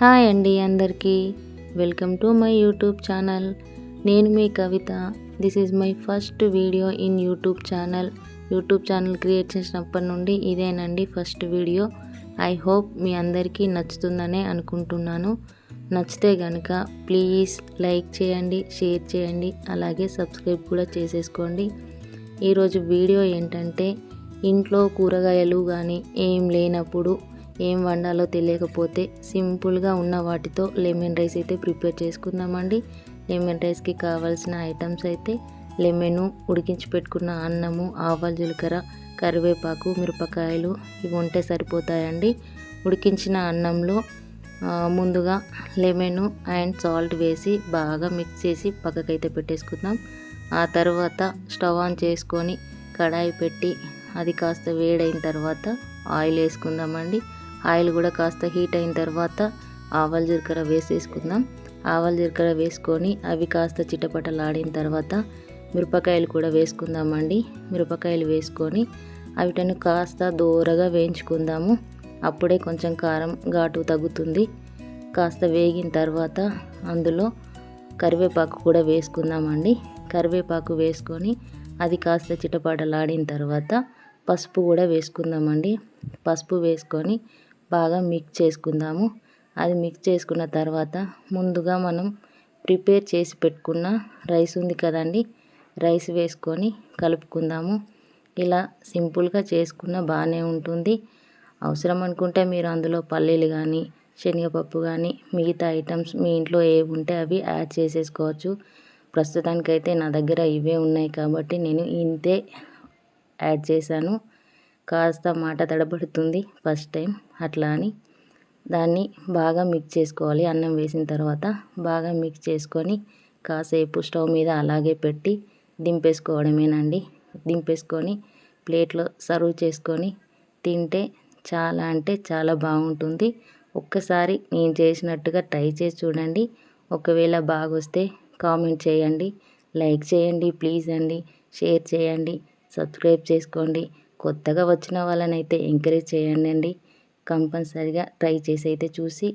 Hi అండి అందరికీ. Welcome to my YouTube channel. నేను మీ Kavitha. This is my first video in YouTube channel. YouTube channel create చేసినప్పటి నుండి ఇదేనండి ఫస్ట్ వీడియో ఐ హోప్ మీ అందరికీ నచ్చుతుందనే అనుకుంటున్నాను. నచ్చితే కనుక ప్లీజ్ లైక్ చేయండి షేర్ చేయండి అలాగే సబ్స్క్రైబ్ కూడా చేసేసుకోండి. ఈరోజు వీడియో ఏంటంటే ఇంట్లో కూరగాయలు కానీ ఏం లేనప్పుడు ఏం వండాలో తెలియకపోతే సింపుల్గా ఉన్న వాటితో లెమన్ రైస్ అయితే ప్రిపేర్ చేసుకుందామండి. లెమన్ రైస్కి కావాల్సిన ఐటమ్స్ అయితే లెమను ఉడికించి పెట్టుకున్న అన్నము ఆవాలు జీలకర్ర కరివేపాకు మిరపకాయలు ఇవి ఉంటే సరిపోతాయండి. ఉడికించిన అన్నంలో ముందుగా లెమను అండ్ సాల్ట్ వేసి బాగా మిక్స్ చేసి పక్కకైతే పెట్టేసుకుందాం. ఆ తర్వాత స్టవ్ ఆన్ చేసుకొని కడాయి పెట్టి అది కాస్త వేడైన తర్వాత ఆయిల్ వేసుకుందామండి. ఆయిల్ కూడా కాస్త హీట్ అయిన తర్వాత ఆవాల జీలకర్ర వేసేసుకుందాం. ఆవాల జీలకర్ర వేసుకొని అవి కాస్త చిటపటలాడిన తర్వాత మిరపకాయలు కూడా వేసుకుందామండి. మిరపకాయలు వేసుకొని అవిటను కాస్త దూరగా వేయించుకుందాము. అప్పుడే కొంచెం కారం ఘాటు తగ్గుతుంది. కాస్త వేగిన తర్వాత అందులో కరివేపాకు కూడా వేసుకుందామండి. కరివేపాకు వేసుకొని అది కాస్త చిటపాటలాడిన తర్వాత పసుపు కూడా వేసుకుందామండి. పసుపు వేసుకొని బాగా మిక్స్ చేసుకుందాము. అది మిక్స్ చేసుకున్న తర్వాత ముందుగా మనం ప్రిపేర్ చేసి పెట్టుకున్న రైస్ ఉంది కదండి రైస్ వేసుకొని కలుపుకుందాము. ఇలా సింపుల్గా చేసుకున్న బాగానే ఉంటుంది. అవసరం అనుకుంటే మీరు అందులో పల్లీలు కానీ శనగపప్పు కానీ మిగతా ఐటమ్స్ మీ ఇంట్లో ఏవి ఉంటే అవి యాడ్ చేసేసుకోవచ్చు. ప్రస్తుతానికైతే నా దగ్గర ఇవే ఉన్నాయి కాబట్టి నేను ఇంతే యాడ్ చేశాను. కాస్త మాట తడబడుతుంది ఫస్ట్ టైం అట్లా అని. దాన్ని బాగా మిక్స్ చేసుకోవాలి. అన్నం వేసిన తర్వాత బాగా మిక్స్ చేసుకొని కాసేపు స్టవ్ మీద అలాగే పెట్టి దింపేసుకోవడమేనండి. దింపేసుకొని ప్లేట్లో సర్వ్ చేసుకొని తింటే చాలా అంటే చాలా బాగుంటుంది. ఒక్కసారి నేను చేసినట్టుగా ట్రై చేసి చూడండి. ఒకవేళ బాగొస్తే కామెంట్ చేయండి. లైక్ చేయండి ప్లీజ్ అండి. షేర్ చేయండి. సబ్స్క్రైబ్ చేసుకోండి. కొత్తగా వచ్చిన వాళ్ళనైతే ఎంకరేజ్ చేయండి అండి కంపల్సరిగా ట్రై చేసి అయితే చూసి